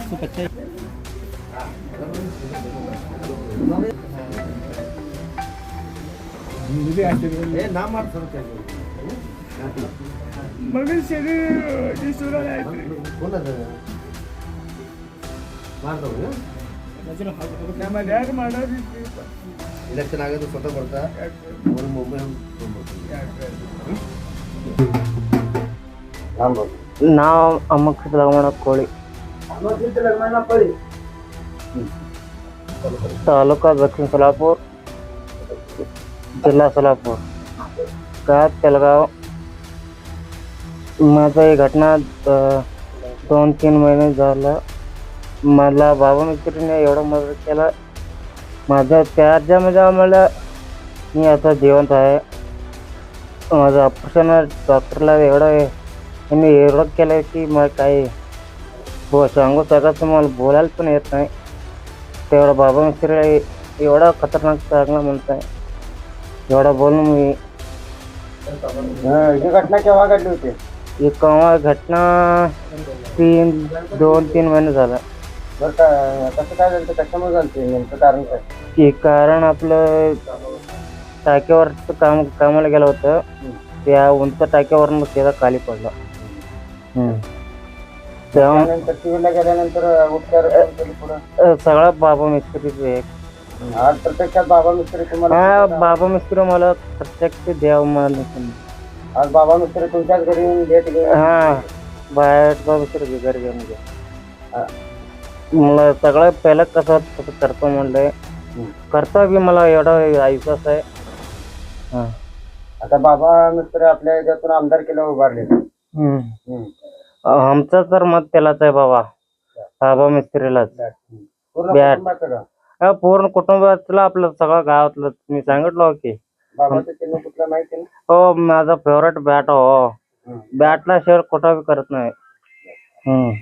super chay. ಮಗನ ಸೇರಿ ಆಗೋದು ಫೋಟೋ ಕೊಡ್ತಾ ಅವ್ರು ಮೊಬೈಲ್ ನಾವು ಅಮ್ಮ ಮಾಡೋದು ಕೋಳಿ तालुका दक्षिण सोलापूर जिल्हा सोलापूर. गाव तेलगाव. माझा ही घटना दोन तीन महिने झालं. मला बाबा मित्रीने एवढं मदत केलं. माझ्या त्याच्यामध्ये आम्हाला मी आता जिवंत आहे. माझं ऑपरेशन डॉक्टरला एवढं त्यांनी एवढं केलं की मग काही हो सांगू शकत मला बोलायला पण येत नाही. तेवढा बाबा मिस्त्री एवढा खतरनाक चांगला म्हणत आहे एवढा बोलून मी ही घटना केव्हा घडली होती? ही केव्हा घटना तीन दोन तीन महिने झाला. बरं का कसं काय झालं कशामुळे झालं नेमकं कारण काय? की कारण आपलं टाक्यावर काम कामाला गेलं होतं. त्या उंच टाक्यावरून त्याचा खाली पडला. हम्म. तेव्हा त्यानंतर गेल्यानंतर उपचार केले पुढं? अ, सगळा बाबा मिस्त्रीच आहे आज प्रत्यक्षात बाबा मिस्त्री हा तुम्हाला बाबा मिस्त्री मला प्रत्यक्ष द्याव मला आज बाबा मिस्त्री तुमच्याच घरी येऊन भेट घेऊन हा बाहेर बाबा मिस्त्री घरी घेऊन गे मला सगळं पहिलं कसं कसं करतो म्हणलंय करता बी मला एवढा विश्वास आहे. हा. आता बाबा मिस्त्री आपल्या ह्याच्यातून आमदार केलं उभारले. हम्म. हम्म. आमचं तर मत त्यालाच आहे बाबा. बाबा मिस्त्रीलाच. बॅट. हा, पूर्ण कुटुंबातलं आपलं सगळं गावातलं. मी सांगितलं की. बाबाचं चिन्ह कुठलं माहिती ना हो माझा फेवरेट बॅट हो. बॅटला शेअर कुठं बी करत नाही. हम्म.